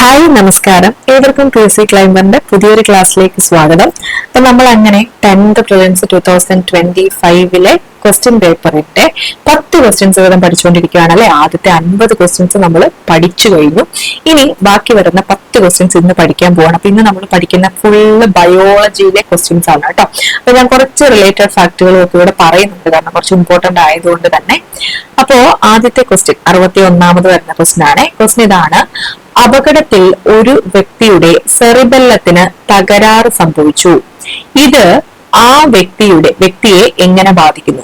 Hi നമസ്കാരം. ഏവർക്കും P C ക്ലൈംബറിന്റെ പുതിയൊരു ക്ലാസ്സിലേക്ക് സ്വാഗതം. അപ്പൊ നമ്മൾ അങ്ങനെ tenth prelims two thousand twenty ഫൈവിലെ question പേപ്പറിന്റെ പത്ത് ക്വസ്റ്റ്യൻസ് വീതം പഠിച്ചുകൊണ്ടിരിക്കുകയാണ് അല്ലെ ആദ്യത്തെ അൻപത് ക്വസ്റ്റ്യൻസ് നമ്മൾ പഠിച്ചു കഴിഞ്ഞു. ഇനി ബാക്കി വരുന്ന പത്ത് ക്വസ്റ്റ്യൻസ് ഇന്ന് പഠിക്കാൻ പോവാണ്. അപ്പൊ ഇന്ന് നമ്മൾ പഠിക്കുന്ന ഫുള്ള് ബയോളജിയിലെ ക്വസ്റ്റ്യൻസ് ആണ് കേട്ടോ. അപ്പൊ ഞാൻ കുറച്ച് റിലേറ്റഡ് ഫാക്ടുകളും ഒക്കെ ഇവിടെ പറയുന്നുണ്ട്. കാരണം കുറച്ച് ഇമ്പോർട്ടന്റ് ആയതുകൊണ്ട് തന്നെ. അപ്പോ ആദ്യത്തെ ക്വസ്റ്റ്യൻ അറുപത്തി ഒന്നാമത് വരുന്ന ക്വസ്റ്റ്യൻ ആണ്. ക്വസ്റ്റ്യൻ ഇതാണ് അപകടത്തിൽ ഒരു വ്യക്തിയുടെ സെറിബെല്ലത്തിന് തകരാറ് സംഭവിച്ചു. ഇത് ആ വ്യക്തിയുടെ വ്യക്തിയെ എങ്ങനെ ബാധിക്കുന്നു?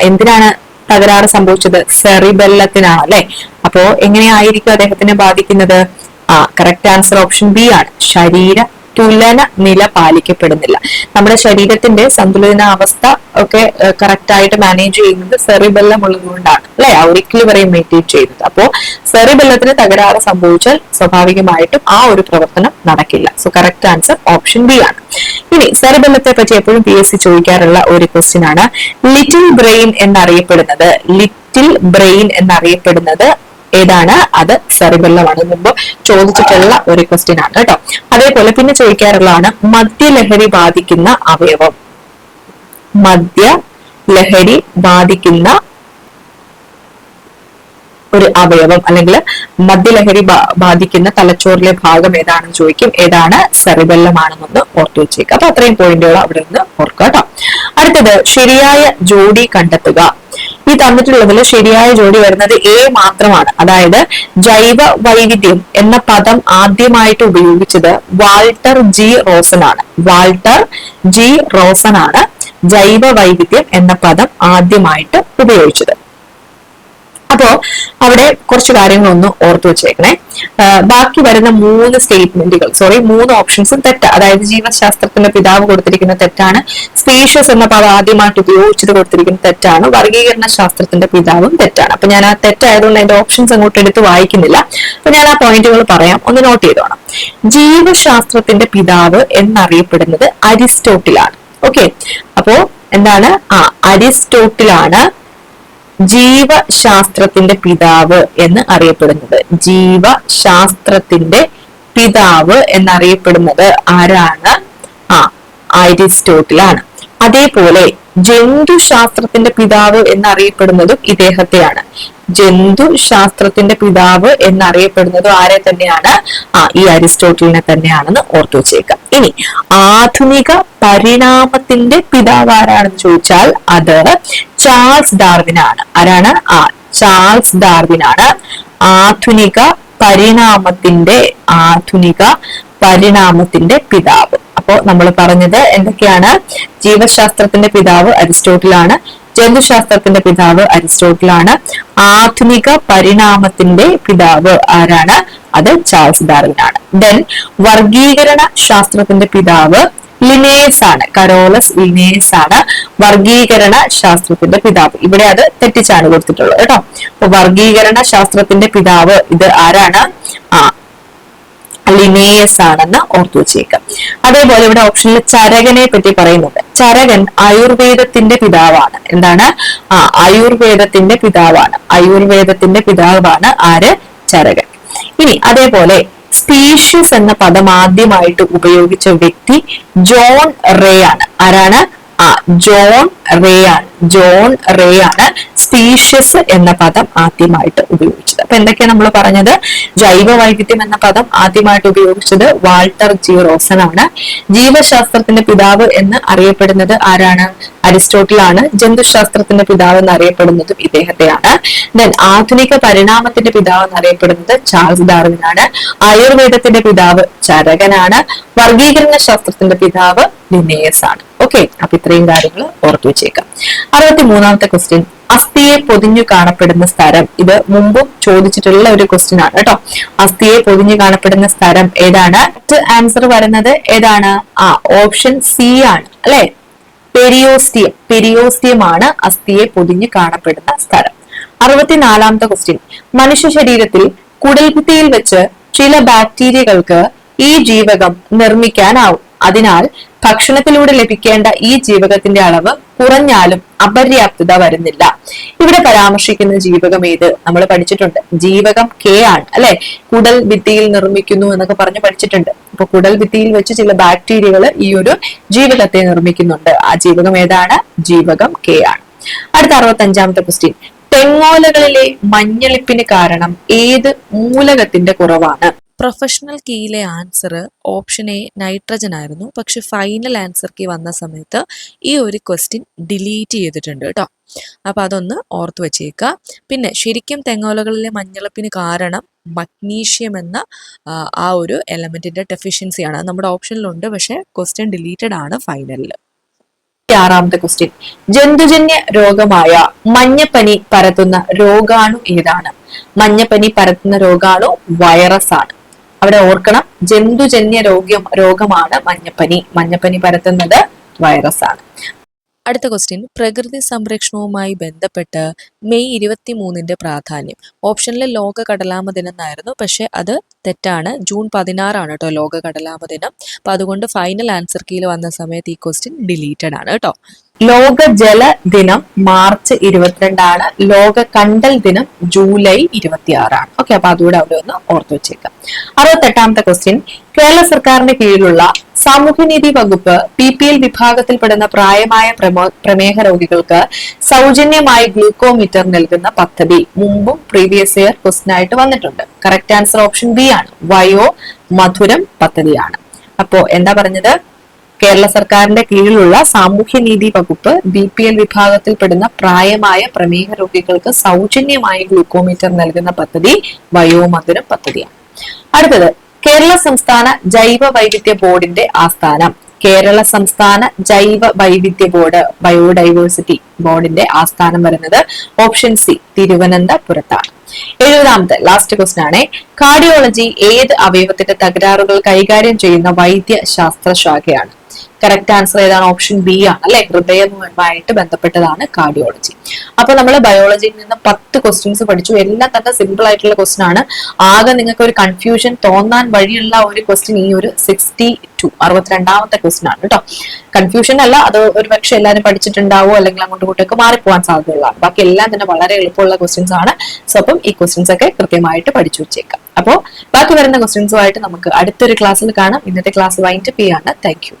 എന്തിനാണ് തകരാറ് സംഭവിച്ചത്? സെറിബെല്ലത്തിനാണ് അല്ലെ? അപ്പോ എങ്ങനെയായിരിക്കും അദ്ദേഹത്തിനെ ബാധിക്കുന്നത്? ആ കറക്റ്റ് ആൻസർ ഓപ്ഷൻ ബി ആണ്. ശരീര തുലന നില പാലിക്കപ്പെടുന്നില്ല. നമ്മുടെ ശരീരത്തിന്റെ സന്തുലിതാവസ്ഥ ഒക്കെ കറക്റ്റ് ആയിട്ട് മാനേജ് ചെയ്യുന്നത് സെറിബെല്ലം ഉള്ളതുകൊണ്ടാണ് അല്ലെ ഒരിക്കലും പറയും മെയിന്റെയിൻ ചെയ്യുന്നത് അപ്പോ സെറിബെല്ലത്തിന് തകരാറ് സംഭവിച്ചാൽ സ്വാഭാവികമായിട്ടും ആ ഒരു പ്രവർത്തനം നടക്കില്ല. So correct answer option B ആണ്. ഇനി സെറിബെല്ലത്തെ പറ്റി എപ്പോഴും പി എസ് സി ചോദിക്കാറുള്ള ഒരു ക്വസ്റ്റ്യൻ ആണ്. ലിറ്റിൽ ബ്രെയിൻ എന്നറിയപ്പെടുന്നത് ലിറ്റിൽ ബ്രെയിൻ എന്നറിയപ്പെടുന്നത് ഏതാണ്? അത് സെറിബെല്ലമാണ് മുമ്പ് ചോദിച്ചിട്ടുള്ള ഒരു ക്വസ്റ്റ്യൻ ആണ് കേട്ടോ. അതേപോലെ പിന്നെ ചോദിക്കാറുള്ളതാണ് മദ്യലഹരി ബാധിക്കുന്ന അവയവം. മദ്യ ലഹരി ബാധിക്കുന്ന ഒരു അവയവം അല്ലെങ്കിൽ മദ്യലഹരി ബാധിക്കുന്ന തലച്ചോറിലെ ഭാഗം ഏതാണെന്ന് ചോദിക്കും. ഏതാണ്? സെറിബെല്ലമാണെന്നൊന്ന് ഓർത്തു വെച്ചേക്കുക അപ്പൊ അത്രയും പോയിന്റുകൾ അവിടെ നിന്ന് ഓർക്കുക കേട്ടോ. അടുത്തത് ശരിയായ ജോഡി കണ്ടെത്തുക. ഈ തന്നിട്ടുള്ളതിൽ ശരിയായ ജോഡി വരുന്നത് എ മാത്രമാണ്. അതായത് ജൈവ വൈവിധ്യം എന്ന പദം ആദ്യമായിട്ട് ഉപയോഗിച്ചത് വാൾട്ടർ ജി റോസൺ ആണ് വാൾട്ടർ ജി റോസൺ ആണ് ജൈവ വൈവിധ്യം എന്ന പദം ആദ്യമായിട്ട് ഉപയോഗിച്ചത്. അപ്പോ അവിടെ കുറച്ച് കാര്യങ്ങളൊന്ന് ഓർത്തു വെച്ചേക്കണേ. ബാക്കി വരുന്ന മൂന്ന് സ്റ്റേറ്റ്മെന്റുകൾ സോറി മൂന്ന് ഓപ്ഷൻസും തെറ്റ്. അതായത് ജീവശാസ്ത്രത്തിന്റെ പിതാവ് കൊടുത്തിരിക്കുന്ന തെറ്റാണ്. സ്പീഷ്യസ് എന്ന പദം ആദ്യമായിട്ട് ഉപയോഗിച്ചത് കൊടുത്തിരിക്കുന്ന തെറ്റാണ്. വർഗീകരണ ശാസ്ത്രത്തിന്റെ പിതാവും തെറ്റാണ്. അപ്പൊ ഞാൻ ആ തെറ്റായതുകൊണ്ട് അതിന്റെ ഓപ്ഷൻസ് അങ്ങോട്ട് എടുത്ത് വായിക്കുന്നില്ല. അപ്പൊ ഞാൻ ആ പോയിന്റുകൾ പറയാം. ഒന്ന് നോട്ട് ചെയ്തോണം ജീവശാസ്ത്രത്തിന്റെ പിതാവ് എന്നറിയപ്പെടുന്നത് അരിസ്റ്റോട്ടിലാണ്. ഓക്കെ അപ്പോ എന്താണ്? ആ അരിസ്റ്റോട്ടിലാണ് ജീവശാസ്ത്രത്തിന്റെ പിതാവ് എന്ന് അറിയപ്പെടുന്നത്. ജീവശാസ്ത്രത്തിന്റെ പിതാവ് എന്നറിയപ്പെടുന്നത് ആരാണ്? ആ അരിസ്റ്റോട്ടിലാണ്. അതേപോലെ ജന്തുശാസ്ത്രത്തിന്റെ പിതാവ് എന്നറിയപ്പെടുന്നതും ഇദ്ദേഹത്തെയാണ്. ജന്തുശാസ്ത്രത്തിന്റെ പിതാവ് എന്നറിയപ്പെടുന്നതും ആരെ തന്നെയാണ്? ആ ഈ അരിസ്റ്റോട്ടലിനെ തന്നെയാണെന്ന് ഓർത്തു വെച്ചേക്കാം. ഇനി ആധുനിക പരിണാമത്തിന്റെ പിതാവ് ആരാണെന്ന് ചോദിച്ചാൽ അത് ചാൾസ് ഡാർവിനാണ്. ആരാണ്? ആ ചാൾസ് ഡാർവിനാണ്. ആധുനിക പരിണാമത്തിന്റെ ആധുനിക പരിണാമത്തിന്റെ പിതാവ്. അപ്പോ നമ്മൾ പറഞ്ഞത് എന്തൊക്കെയാണ്? ജീവശാസ്ത്രത്തിന്റെ പിതാവ് അരിസ്റ്റോട്ടിലാണ്. ജന്തുശാസ്ത്രത്തിന്റെ പിതാവ് അരിസ്റ്റോട്ടിലാണ്. ആധുനിക പരിണാമത്തിന്റെ പിതാവ് ആരാണ്? അത് ചാൾസ് ഡാർവിനാണ്. ദെൻ വർഗീകരണ ശാസ്ത്രത്തിന്റെ പിതാവ് ലിനേസ് ആണ്. കരോളസ് ലിനേസ് ആണ് വർഗീകരണ ശാസ്ത്രത്തിന്റെ പിതാവ്. ഇവിടെ അത് തെറ്റിച്ചാണ് കൊടുത്തിട്ടുള്ളത് കേട്ടോ. അപ്പൊ വർഗീകരണ ശാസ്ത്രത്തിന്റെ പിതാവ് ഇത് ആരാണ്? ആ ലിനേയസ് ആണെന്ന് ഓർത്തു വെച്ചേക്കാം. അതേപോലെ ഇവിടെ ഓപ്ഷനിൽ ചരകനെ പറ്റി പറയുന്നുണ്ട്. ചരകൻ ആയുർവേദത്തിന്റെ പിതാവാണ്. എന്താണ്? ആ ആയുർവേദത്തിന്റെ പിതാവാണ്. ആയുർവേദത്തിന്റെ പിതാവാണ് ആര്? ചരകൻ. ഇനി അതേപോലെ സ്പീഷ്യസ് എന്ന പദം ആദ്യമായിട്ട് ഉപയോഗിച്ച വ്യക്തി ജോൺ റേ ആണ്. ആരാണ്? ആ ജോൺ റേ ആണ്. ജോൺ റേ ആണ് സ്പീഷ്യസ് എന്ന പദം ആദ്യമായിട്ട് ഉപയോഗിച്ചത്. അപ്പൊ എന്തൊക്കെയാണ് നമ്മൾ പറഞ്ഞത്? ജൈവ വൈവിധ്യം എന്ന പദം ആദ്യമായിട്ട് ഉപയോഗിച്ചത് വാൾട്ടർ ജി റോസൺ ആണ് ജീവശാസ്ത്രത്തിന്റെ പിതാവ് എന്ന് അറിയപ്പെടുന്നത് ആരാണ്? അരിസ്റ്റോട്ടിലാണ് ജന്തുശാസ്ത്രത്തിന്റെ പിതാവ് എന്ന് അറിയപ്പെടുന്നതും ഇദ്ദേഹത്തെയാണ്. ദെൻ ആധുനിക പരിണാമത്തിന്റെ പിതാവ് എന്ന് അറിയപ്പെടുന്നത് ചാൾസ് ഡാർവിനാണ്. ആയുർവേദത്തിന്റെ പിതാവ് ചരകനാണ്. വർഗീകരണ ശാസ്ത്രത്തിന്റെ പിതാവ് ലിനേയസ് ആണ്. ഓക്കെ അപ്പൊ ഇത്രയും കാര്യങ്ങൾ ഓർത്തു വെച്ചേക്കാം. അറുപത്തി മൂന്നാമത്തെ ക്വസ്റ്റ്യൻ അസ്ഥിയെ പൊതിഞ്ഞു കാണപ്പെടുന്ന സ്ഥലം. ഇത് മുമ്പും ചോദിച്ചിട്ടുള്ള ഒരു ക്വസ്റ്റ്യൻ ആണ് കേട്ടോ. അസ്ഥിയെ പൊതിഞ്ഞു കാണപ്പെടുന്ന സ്ഥലം ഏതാണ്? ആൻസർ വരുന്നത് ഏതാണ്? ആ ഓപ്ഷൻ സി ആണ്. അല്ലെ? പെരിയോസ്റ്റിയം പെരിയോസ്റ്റിയം ആണ് അസ്ഥിയെ പൊതിഞ്ഞു കാണപ്പെടുന്ന സ്ഥലം. അറുപത്തിനാലാമത്തെ ക്വസ്റ്റ്യൻ മനുഷ്യ ശരീരത്തിൽ കുടൽഭിത്തിയിൽ വെച്ച് ചില ബാക്ടീരിയകൾക്ക് ഈ ജീവകം നിർമ്മിക്കാനാവും. അതിനാൽ ഭക്ഷണത്തിലൂടെ ലഭിക്കേണ്ട ഈ ജീവകത്തിന്റെ അളവ് കുറഞ്ഞാലും അപര്യാപ്തത വരുന്നില്ല. ഇവിടെ പരാമർശിക്കുന്ന ജീവകം ഏത്? നമ്മൾ പഠിച്ചിട്ടുണ്ട്. ജീവകം കെ ആണ് അല്ലെ? കുടൽ ഭിത്തിയിൽ നിർമ്മിക്കുന്നു എന്നൊക്കെ പറഞ്ഞ് പഠിച്ചിട്ടുണ്ട്. അപ്പൊ കുടൽ ഭിത്തിയിൽ വെച്ച് ചില ബാക്ടീരിയകൾ ഈ ഒരു ജീവകത്തെ നിർമ്മിക്കുന്നുണ്ട്. ആ ജീവകം ഏതാണ്? ജീവകം കെ ആണ്. അടുത്ത അറുപത്തഞ്ചാമത്തെ ക്വസ്റ്റ്യൻ തെങ്ങോലകളിലെ മഞ്ഞളിപ്പിന് കാരണം ഏത് മൂലകത്തിന്റെ കുറവാണ്? പ്രൊഫഷണൽ കീയിലെ ആൻസർ ഓപ്ഷൻ എ നൈട്രജൻ ആയിരുന്നു. പക്ഷെ ഫൈനൽ ആൻസർ കീ വന്ന സമയത്ത് ഈ ഒരു ക്വസ്റ്റ്യൻ ഡിലീറ്റ് ചെയ്തിട്ടുണ്ട് കേട്ടോ അപ്പം അതൊന്ന് ഓർത്ത് വെച്ചേക്കുക പിന്നെ ശരിക്കും തെങ്ങോലകളിലെ മഞ്ഞളപ്പിന് കാരണം മഗ്നീഷ്യം എന്ന ആ, ഒരു എലമെന്റിന്റെ ഡെഫിഷ്യൻസിയാണ് നമ്മുടെ ഓപ്ഷനിലുണ്ട്. പക്ഷെ ക്വസ്റ്റ്യൻ ഡിലീറ്റഡ് ആണ് ഫൈനലിൽ ആറാമത്തെ ക്വസ്റ്റ്യൻ ജന്തുജന്യ രോഗമായ മഞ്ഞപ്പനി പരത്തുന്ന രോഗാണു ഏതാണ്? മഞ്ഞപ്പനി പരത്തുന്ന രോഗാണു വൈറസ് ആണ്. അവിടെ ഓർക്കണം ജന്തുജന്യ രോഗ്യം രോഗമാണ് മഞ്ഞപ്പനി. മഞ്ഞപ്പനി പരത്തുന്നത് വൈറസ് ആണ്. അടുത്ത ക്വസ്റ്റ്യൻ പ്രകൃതി സംരക്ഷണവുമായി ബന്ധപ്പെട്ട് മെയ് ഇരുപത്തി മൂന്നിന്റെ പ്രാധാന്യം. ഓപ്ഷനിൽ ലോക കടലാമ ദിനം എന്നായിരുന്നു പക്ഷെ അത് തെറ്റാണ്. ജൂൺ പതിനാറാണ് കേട്ടോ ലോക കടലാമ ദിനം അപ്പൊ അതുകൊണ്ട് ഫൈനൽ ആൻസർ കീയിൽ വന്ന സമയത്ത് ഈ ക്വസ്റ്റ്യൻ ഡിലീറ്റഡ് ആണ് കേട്ടോ ലോക ജല ദിനം മാർച്ച് ഇരുപത്തിരണ്ടാണ്. ലോക കണ്ടൽ ദിനം ജൂലൈ ഇരുപത്തിയാറാണ്. ഓക്കെ അപ്പൊ അതുകൂടെ അവിടെ ഒന്ന് ഓർത്തു വെച്ചേക്കാം. അറുപത്തെട്ടാമത്തെ ക്വസ്റ്റ്യൻ കേരള സർക്കാരിന്റെ കീഴിലുള്ള സാമൂഹ്യനീതി വകുപ്പ് പി പി എൽ വിഭാഗത്തിൽപ്പെടുന്ന പ്രായമായ പ്രമോ പ്രമേഹ രോഗികൾക്ക് സൗജന്യമായി ഗ്ലൂക്കോമീറ്റർ നൽകുന്ന പദ്ധതി മുമ്പും പ്രീവിയസ് ഇയർ ക്വസ്റ്റ്യൻ ആയിട്ട് വന്നിട്ടുണ്ട്. കറക്റ്റ് ആൻസർ ഓപ്ഷൻ ബി ആണ്. വയോ മധുരം പദ്ധതിയാണ്. അപ്പോ എന്താ പറഞ്ഞത്? കേരള സർക്കാരിന്റെ കീഴിലുള്ള സാമൂഹ്യനീതി വകുപ്പ് ബി പി എൽ വിഭാഗത്തിൽപ്പെടുന്ന പ്രായമായ പ്രമേഹ രോഗികൾക്ക് സൗജന്യമായി ഗ്ലൂക്കോമീറ്റർ നൽകുന്ന പദ്ധതി വയോമധുരം പദ്ധതിയാണ്. അടുത്തത് കേരള സംസ്ഥാന ജൈവ വൈവിധ്യ ബോർഡിന്റെ ആസ്ഥാനം. കേരള സംസ്ഥാന ജൈവ വൈവിധ്യ ബോർഡ് ബയോഡൈവേഴ്സിറ്റി ബോർഡിന്റെ ആസ്ഥാനം വരുന്നത് ഓപ്ഷൻ സി തിരുവനന്തപുരത്താണ്. എഴുപതാമത്തെ ലാസ്റ്റ് ക്വസ്റ്റൻ ആണ്. കാർഡിയോളജി ഏത് അവയവത്തിന്റെ തകരാറുകൾ കൈകാര്യം ചെയ്യുന്ന വൈദ്യ ശാസ്ത്ര ശാഖയാണ് കറക്റ്റ് ആൻസർ ഏതാണ്? ഓപ്ഷൻ ബി ആണ്. അല്ലെ? ഹൃദയവുമായിട്ട് ബന്ധപ്പെട്ടതാണ് കാർഡിയോളജി അപ്പൊ നമ്മൾ ബയോളജിയിൽ നിന്ന് പത്ത് ക്വസ്റ്റ്യൻസ് പഠിച്ചു. എല്ലാം തന്നെ സിമ്പിൾ ആയിട്ടുള്ള ക്വസ്റ്റ്യൻ ആണ്. ആകെ നിങ്ങൾക്ക് ഒരു കൺഫ്യൂഷൻ തോന്നാൻ വഴിയുള്ള ഒരു ക്വസ്റ്റ്യൻ ഈ ഒരു സിക്സ്റ്റി ടു അറുപത്തിരണ്ടാമത്തെ ക്വസ്റ്റ്യൻ ആണ് കേട്ടോ കൺഫ്യൂഷൻ അല്ല അത് ഒരു പക്ഷെ എല്ലാവരും പഠിച്ചിട്ടുണ്ടാവോ? അല്ലെങ്കിൽ അങ്ങോട്ടും ഇങ്ങോട്ടൊക്കെ മാറിപ്പോവാൻ സാധ്യതയുള്ളതാണ്. ബാക്കി എല്ലാം തന്നെ വളരെ എളുപ്പമുള്ള ക്വസ്റ്റ്യൻസ് ആണ്. സോ അപ്പം ഈ ക്വസ്റ്റ്യൻസ് ഒക്കെ കൃത്യമായിട്ട് പഠിച്ചു വെച്ചേക്കാം. അപ്പോൾ ബാക്കി വരുന്ന ക്വസ്റ്റ്യൻസുമായിട്ട് നമുക്ക് അടുത്തൊരു ക്ലാസ്സിൽ കാണാം. ഇന്നത്തെ ക്ലാസ് വൈൻഡ് ചെയ്യാണ്. Thank you